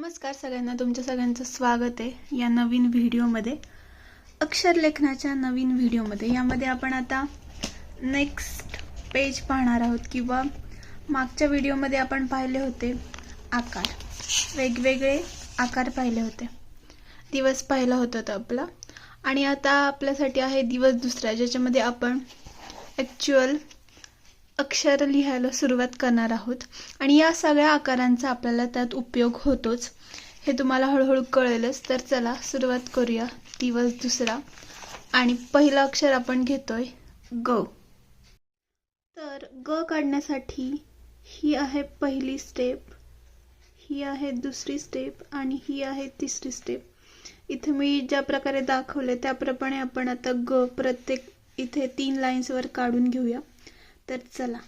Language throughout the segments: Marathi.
नमस्कार सगळ्यांना तुमच्या सगळ्यांचं स्वागत आहे या नवीन व्हिडिओमध्ये अक्षरलेखनाच्या नवीन व्हिडिओमध्ये. यामध्ये आपण आता नेक्स्ट पेज पाहणार आहोत किंवा मागच्या व्हिडिओमध्ये आपण पाहिले होते आकार. वेगवेगळे आकार पाहिले होते. दिवस पाहिला होता तो आपला. आणि आता आपल्यासाठी आहे दिवस दुसरा ज्याच्यामध्ये आपण ॲक्च्युअल अक्षर लिहायला सुरुवात करणार आहोत. आणि या सगळ्या आकारांचा आपल्याला त्यात उपयोग होतोच. हे तुम्हाला हळूहळू कळेलच. तर चला सुरुवात करूया. दिवस दुसरा. आणि पहिलं अक्षर आपण घेतोय ग. तर ग काढण्यासाठी ही आहे पहिली स्टेप ही आहे दुसरी स्टेप आणि ही आहे तिसरी स्टेप इथे मी ज्या प्रकारे दाखवले त्याप्रमाणे आपण आता ग प्रत्येक इथे तीन लाईन्सवर काढून घेऊया. तर चला.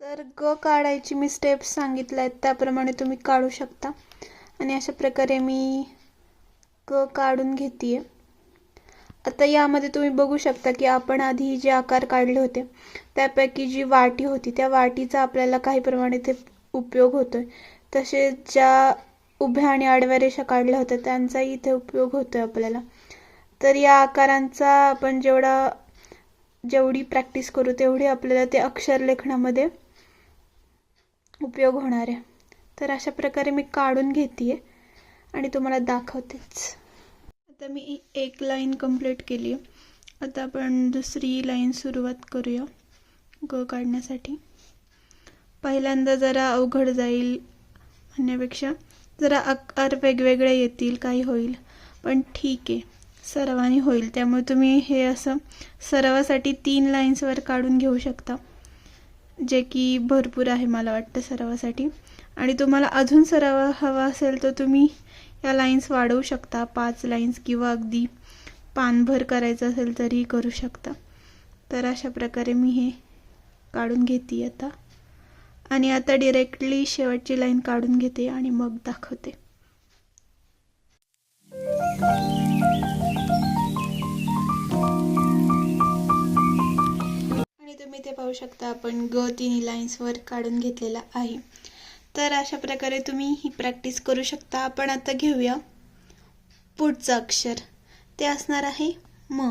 तर ग काढायची मी स्टेप्स सांगितल्या आहेत त्याप्रमाणे तुम्ही काढू शकता. आणि अशा प्रकारे मी ग काढून घेते आहे आता यामध्ये तुम्ही बघू शकता की आपण आधी जे आकार काढले होते त्यापैकी जी वाटी होती त्या वाटीचा आपल्याला काही प्रमाणे ते उपयोग होतोय. तसेच ज्या उभ्या आणि आडव्या रेषा काढल्या होत्या त्यांचाही इथे उपयोग होतोय आपल्याला. तर या आकारांचा आपण जेवढा जेवढी प्रॅक्टिस करू तेवढी आपल्याला ते अक्षर लेखनामध्ये उपयोग होणार आहे. तर अशा प्रकारे मी काढून घेते आणि तुम्हाला दाखवतेच. आता मी एक लाईन कंप्लीट केली आता आपण दुसरी लाईन सुरुवात करूया ग काढण्यासाठी. पहिल्यांदा जरा अवघड जाईल म्हणण्यापेक्षा जरा आकार वेगवेगळे येतील काही होईल. पण ठीक आहे सर्वांनी होईल. त्यामुळे तुम्ही हे असं सरावासाठी तीन लाईन्सवर काढून घेऊ शकता जे की भरपूर आहे मला वाटतं सरावासाठी. आणि तुम्हाला अजून सराव हवा असेल तर तुम्ही या लाईन्स वाढवू शकता. पाच लाईन्स किंवा अगदी पानभर करायचं असेल तरीही करू शकता. तर अशा प्रकारे मी हे काढून घेते आता. आणि आता डिरेक्टली शेवटची लाईन काढून घेते आणि मग दाखवते. आणि तुम्ही ते पाहू शकता आपण ग तिन्ही लाईन्सवर काढून घेतलेला आहे. तर अशा प्रकारे तुम्ही ही प्रॅक्टिस करू शकता. आपण आता घेऊया पुढचं अक्षर. ते असणार आहे म.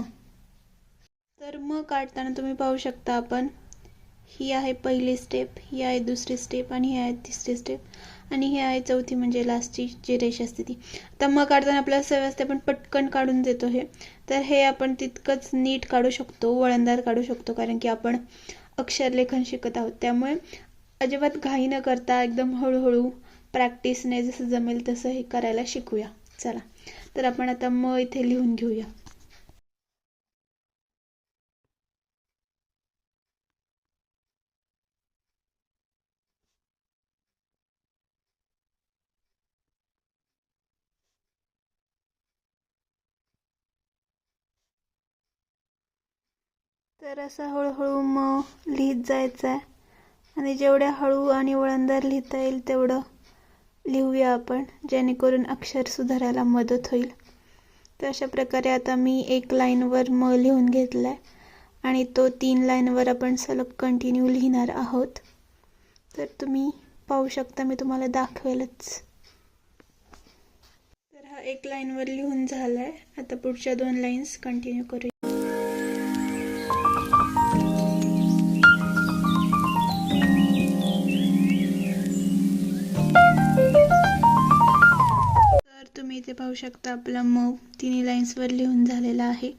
तर म काढताना तुम्ही पाहू शकता आपण ही आहे पहिली स्टेप ही आहे दुसरी स्टेप आणि ही आहे तिसरी स्टेप आणि ही आहे चौथी म्हणजे लास्टची जी रेष असते ती. आता म काढताना आपल्याला सवय असते आपण पटकन काढून देतो हे. तर हे आपण तितकंच नीट काढू शकतो वळणदार काढू शकतो कारण की आपण अक्षरलेखन शिकत आहोत. त्यामुळे अजिबात घाई न करता एकदम हळूहळू प्रॅक्टिसने जसं जमेल तसं हे करायला शिकूया. चला तर आपण आता म इथे लिहून घेऊया. तर असं हळूहळू म लिहित जायचं आहे आणि जेवढ्या हळू आणि वळणदार लिहिता येईल तेवढं लिहूया आपण जेणेकरून अक्षर सुधारायला मदत होईल. तर अशा प्रकारे आता मी एक लाईनवर म लिहून घेतला आहे आणि तो तीन लाईनवर आपण सलग कंटिन्यू लिहिणार आहोत. तर तुम्ही पाहू शकता मी तुम्हाला दाखवेलच. तर हा एक लाईनवर लिहून झाला आहे आता पुढच्या दोन लाईन्स कंटिन्यू करूया. इथे पाहू शकता. आपला म तिन्ही लाईन्सवर लिहून झालेला आहे.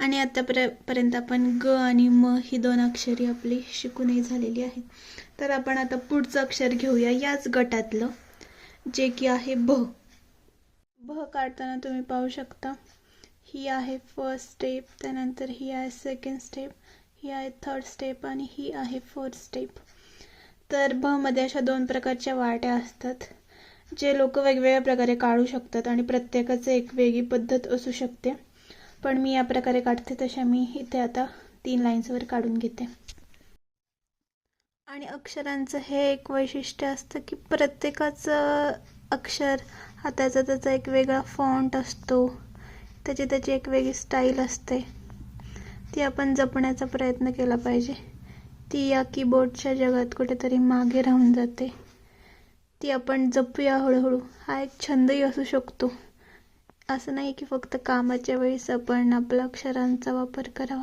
आणि आत्तापर्यंत आपण ग आणि म ही दोन अक्षरी आपली शिकूनही झालेली आहेत. तर आपण आता पुढचं अक्षर घेऊया. याच गटातलं जे की आहे भ. भ काढताना तुम्ही पाहू शकता. ही आहे फर्स्ट स्टेप त्यानंतर ही आहे सेकंड स्टेप ही आहे थर्ड स्टेप आणि ही आहे फोर्थ स्टेप तर भ मध्ये अशा दोन प्रकारच्या वाट्या असतात. जे लोक वेगवेगळ्या प्रकारे काढू शकतात आणि प्रत्येकाचं एक वेगळी पद्धत असू शकते. पण मी या प्रकारे काढते तशा मी इथे आता तीन लाईन्सवर काढून घेते. आणि अक्षरांचं हे एक वैशिष्ट्य असतं की प्रत्येकाचं अक्षर हा त्याचा त्याचा एक वेगळा फॉन्ट असतो. त्याची त्याची एक वेगळी स्टाईल असते. ती आपण जपण्याचा प्रयत्न केला पाहिजे. ती या कीबोर्डच्या जगात कुठेतरी मागे राहून जाते. ती आपण जपूया हळूहळू. हा एक छंदही असू शकतो. असं नाही की फक्त कामाच्या वेळेस आपण आपल्या अक्षरांचा वापर करावा.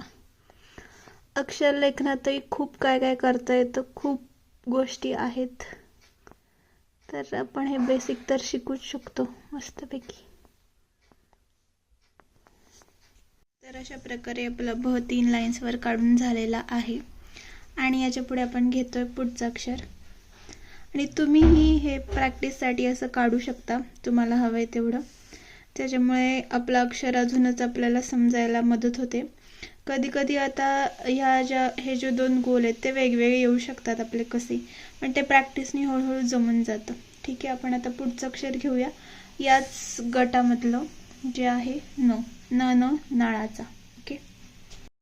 अक्षर लेखनातही खूप काय काय करता येतं खूप गोष्टी आहेत. तर आपण हे बेसिक तर शिकूच शकतो मस्तपैकी. तर अशा प्रकारे आपलं भ तीन लाईन्सवर काढून झालेला आहे. आणि याच्यापुढे आपण घेतोय पुढचं अक्षर. आणि तुम्हीही हे प्रॅक्टिससाठी असं काढू शकता. तुम्हाला हवं आहे तेवढं. त्याच्यामुळे आपलं अक्षर अजूनच आपल्याला समजायला मदत होते. कधी कधी आता ह्या ज्या हे जे दोन गोल आहेत ते वेगवेगळे येऊ शकतात आपले कसे. पण ते प्रॅक्टिसने हळूहळू जमून जातं. ठीक आहे आपण आता पुढचं अक्षर घेऊया. याच गटामधलं जे आहे न न न नाळाचा. ओके?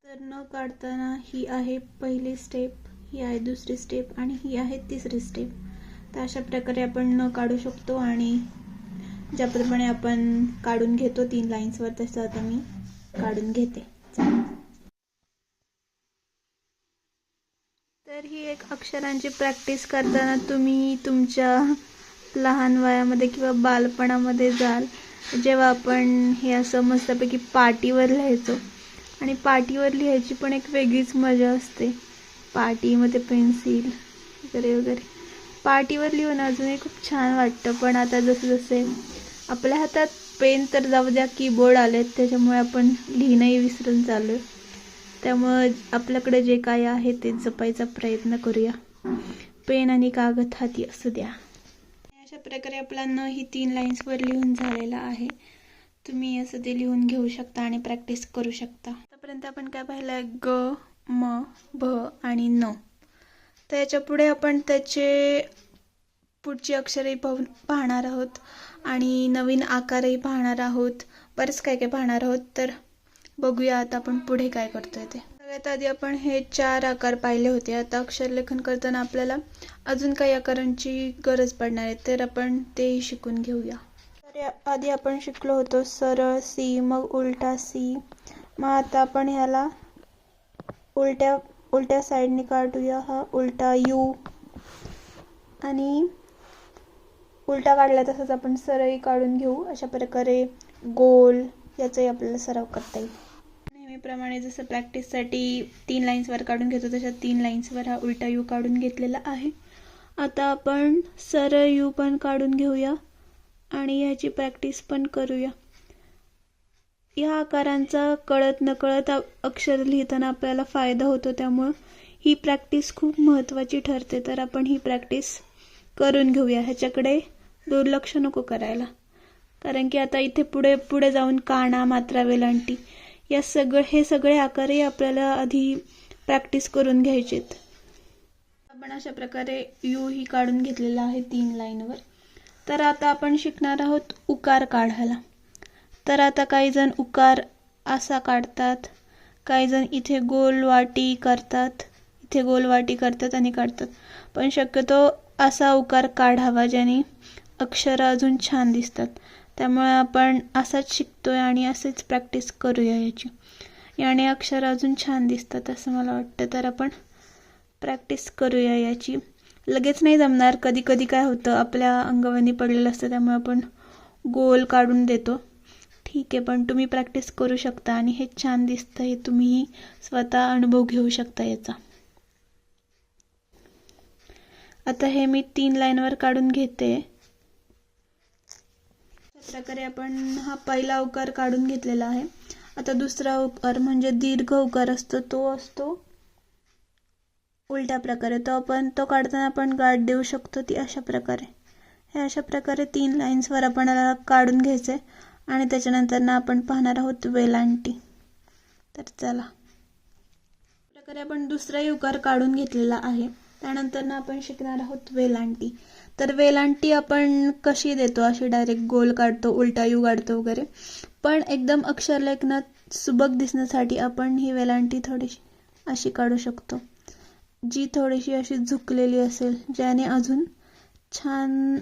तर न काढताना ही आहे पहिली स्टेप ही आहे दुसरी स्टेप आणि ही आहे तिसरी स्टेप तर अशा प्रकारे आपण न काढू शकतो आणि ज्याप्रमाणे आपण काढून घेतो तीन लाईन्सवर तसं आता मी काढून घेते. तर ही एक अक्षरांची प्रॅक्टिस करताना तुम्ही तुमच्या लहान वयामध्ये किंवा बालपणामध्ये जाल जेव्हा आपण हे असं मस्तपैकी पाटीवर लिहायचो. आणि पाटीवर लिहायची पण एक वेगळीच मजा असते. पाटीमध्ये पेन्सिल वगैरे वगैरे. पाटीवर लिहून अजूनही खूप छान वाटतं. पण आता जसं जसे आपल्या हातात पेन तर जाऊ द्या कीबोर्ड आलेत त्याच्यामुळे आपण लिहिणंही विसरून चालू आहे त्यामुळं आपल्याकडे जे काय आहे ते जपायचा प्रयत्न करूया. पेन आणि कागद हाती असू द्या. अशा प्रकारे आपला न ही तीन लाईन्सवर लिहून झालेला आहे. तुम्ही असं ते लिहून घेऊ शकता आणि प्रॅक्टिस करू शकता. आतापर्यंत आपण काय पाहिलं ग म भ आणि न. तर याच्यापुढे आपण त्याचे पुढची अक्षरही पाहून पाहणार आहोत आणि नवीन आकारही पाहणार आहोत. बरेच काय काय पाहणार आहोत तर बघूया आता आपण पुढे काय करतोय ते. सगळ्यात आधी आपण हे चार आकार पाहिले होते. आता अक्षरलेखन करताना आपल्याला अजून काही आकारांची गरज पडणार आहे तर आपण तेही शिकून घेऊया. तर आधी आपण शिकलो होतो सरळ सी मग उलटा सी. मग आता आपण ह्याला उलट्या उलट्या साईडने काढूया हा. उलटा यू आणि उलटा काढला तसंच आपण सरळी काढून घेऊ. अशा प्रकारे गोल याचाही आपल्याला सराव करता येईल. नेहमीप्रमाणे जसं प्रॅक्टिससाठी तीन लाईन्सवर काढून घेतो तशा तीन लाईन्सवर हा उलटा यू काढून घेतलेला आहे. आता आपण सरळ यू पण काढून घेऊया आणि ह्याची प्रॅक्टिस पण करूया. या आकारांचा कळत नकळत अक्षर लिहिताना आपल्याला फायदा होतो. त्यामुळं ही प्रॅक्टिस खूप महत्त्वाची ठरते. तर आपण ही प्रॅक्टिस करून घेऊया. ह्याच्याकडे दुर्लक्ष नको करायला. कारण की आता इथे पुढे पुढे जाऊन काना मात्रा वेलांटी या सगळं हे सगळे आकारही आपल्याला आधी प्रॅक्टिस करून घ्यायचेत. आपण अशा प्रकारे यू ही काढून घेतलेला आहे तीन लाईनवर. तर आता आपण शिकणार आहोत उकार काढायला. तर आता काही जण उकार असा काढतात. काही जण इथे गोल वाटी करतात. इथे गोल वाटी करतात आणि काढतात. पण शक्यतो असा उकार काढावा ज्याने अक्षरं अजून छान दिसतात. त्यामुळे आपण असाच शिकतोय आणि असेच प्रॅक्टिस करूया याची. याने अक्षर अजून छान दिसतात असं मला वाटतं. तर आपण प्रॅक्टिस करूया याची. लगेच नाही जमणार. कधी कधी काय होतं आपल्या अंगवणी पडलेलं असतं त्यामुळे आपण गोल काढून देतो. ठीक आहे पण तुम्ही प्रॅक्टिस करू शकता आणि हे छान दिसतं हे तुम्ही स्वतः अनुभव घेऊ शकता याचा. आता हे मी तीन लाईनवर काढून घेते. प्रकारे आपण हा पहिला उकार काढून घेतलेला आहे. आता दुसरा उकार म्हणजे दीर्घ उकार असतो तो असतो उलट्या प्रकारे. तो आपण तो काढताना आपण गाठ देऊ शकतो ती अशा प्रकारे. हे अशा प्रकारे तीन लाईन्सवर आपण काढून घ्यायचे. आणि त्याच्यानंतर ना आपण पाहणार आहोत वेलांटी. तर चला. प्रकारे आपण दुसराही युकार काढून घेतलेला आहे. त्यानंतर ना आपण शिकणार आहोत वेलांटी. तर वेलांटी आपण कशी देतो? अशी डायरेक्ट गोल काढतो उलटा यू काढतो वगैरे. पण एकदम अक्षरलेखनात सुबक दिसण्यासाठी आपण ही वेलांटी थोडीशी अशी काढू शकतो. जी थोडीशी अशी झुकलेली असेल ज्याने अजून छान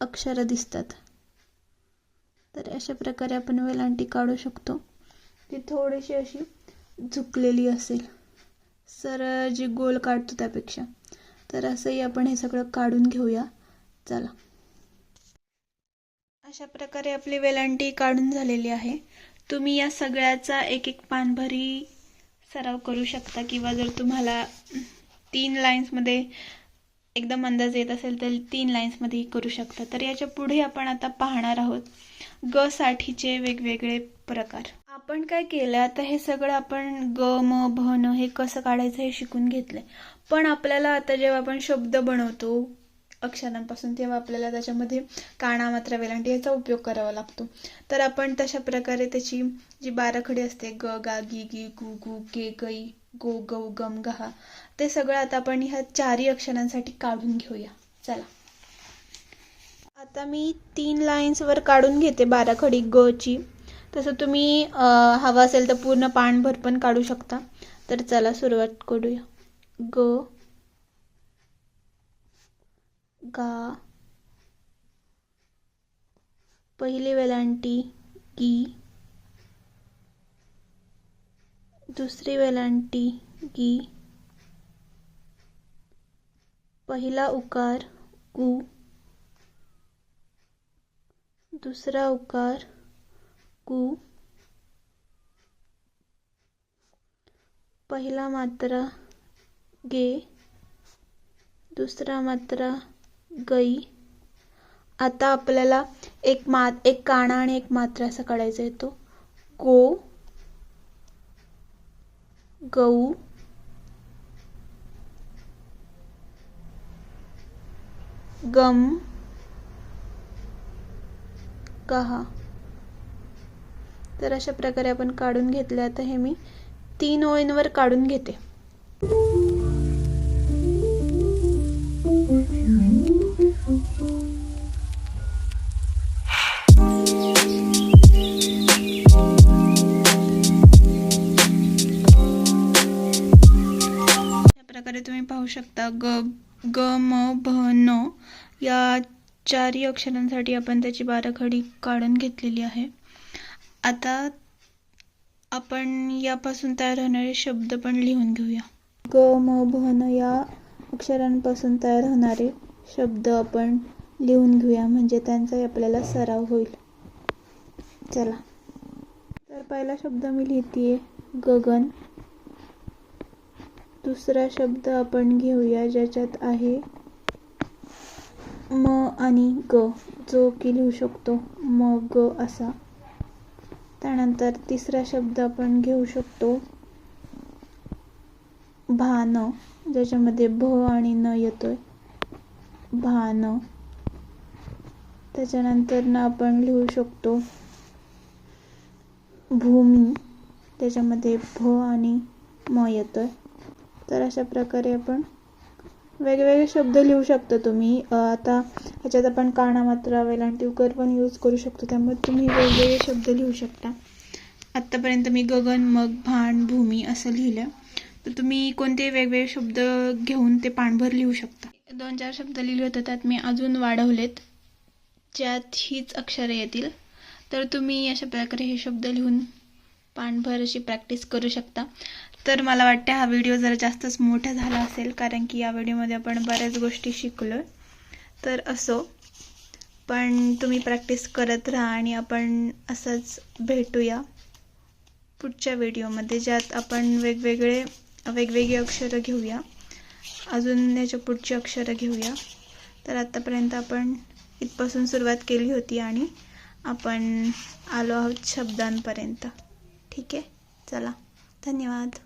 अक्षरं दिसतात. तर अशा प्रकारे आपण वेलांटी काढू शकतो. ती थोडीशी अशी झुकलेली असेल. सरळ जी गोल काढतो त्यापेक्षा. तर असंही आपण हे सगळं काढून घेऊया. चला. अशा प्रकारे आपली वेलांटी काढून झालेली आहे. तुम्ही या सगळ्याचा एक एक पानभरी सराव करू शकता किंवा जर तुम्हाला तीन लाईन्समध्ये एकदम अंदाज येत असेल तर तीन लाईन्समध्येही करू शकता. तर याच्यापुढे आपण आता पाहणार आहोत ग साठीचे वेगवेगळे प्रकार. आपण काय केलं? आता हे सगळं आपण ग म भ न हे कसं काढायचं हे शिकून घेतलंय. पण आपल्याला आता जेव्हा आपण शब्द बनवतो अक्षरांपासून तेव्हा आपल्याला त्याच्यामध्ये काना मात्रा वेलांटी याचा उपयोग करावा लागतो. तर आपण तशा प्रकारे त्याची जी बाराखडी असते ग गा गी गी गु गु के गई गो गौ गम गहा. ते सगळं आता आपण ह्या चारही अक्षरांसाठी काढून घेऊया. चला. आता मी तीन लाईन्सवर काढून घेते बाराखडी ग ची. तसं तुम्ही हवं असेल तर पूर्ण पानभर पण काढू शकता. तर चला सुरुवात करूया. ग गा पहिली वेलांटी गी दुसरी वेलांटी गी पहिला उकार गु दुसरा उकार गु पहिला मात्रा गे. दुसरा मात्रा गई. आता आपल्याला एक मा एक काणा आणि एक मात्रा असा काढायचा येतो. गो गहू. गम. गहा. तर अशा प्रकारे आपण काढून घेतले आता हे मी तीन ओळींवर काढून घेते. पाहू ग ग म भ न या चारही अक्षरांसाठी आपण त्याची बाराखडी काढून घेतलेली आहे. आता आपण यापासून तयार होणारे शब्द पण लिहून घेऊया. ग म भ न या अक्षरांपासून तयार होणारे शब्द आपण लिहून घेऊया म्हणजे त्यांचाही आपल्याला सराव होईल. चला. तर पहिला शब्द मी लिहिते गगन. दुसरा शब्द आपण घेऊया ज्याच्यात आहे म आणि ग जो की लिहू शकतो म ग असा. त्यानंतर तिसरा शब्द आपण घेऊ शकतो भान ज्याच्यामध्ये भ आणि न येतोय. भान. त्याच्यानंतर ना आपण लिहू शकतो भूमी त्याच्यामध्ये भ आणि म येतोय. तर अशा प्रकारे आपण वेगवेगळे शब्द लिहू शकता तुम्ही. आता ह्याच्यात आपण काना मात्रा वेलांटी उकर पण यूज करू शकतो. त्यामुळे तुम्ही वेगवेगळे शब्द लिहू शकता. आत्तापर्यंत मी गगन मग भान भूमी असं लिहिलं. तर तुम्ही कोणते वेगवेगळे शब्द घेऊन ते पाणभर लिहू शकता? दोन चार शब्द लिहिले होते. त्यात मी अजून वाढवलेत. ज्यात हीच अक्षरं येतील. तर तुम्ही अशा प्रकारे हे शब्द लिहून पाणभर अशी प्रॅक्टिस करू शकता. तर मला वाटते हा व्हिडिओ जरा जास्तच मोठा झाला असेल कारण की या व्हिडिओमध्ये आपण बऱ्याच गोष्टी शिकलो तर असो पण तुम्ही प्रॅक्टिस करत राहा आणि आपण असंच भेटूया पुढच्या व्हिडिओमध्ये ज्यात आपण वेगवेगळे वेगवेगळी अक्षरं घेऊया. अजून याच्या पुढची अक्षरं घेऊया. तर आत्तापर्यंत आपण इथपासून सुरुवात केली होती आणि आपण आलो आहोत शब्दांपर्यंत. ठीक आहे? चला धन्यवाद.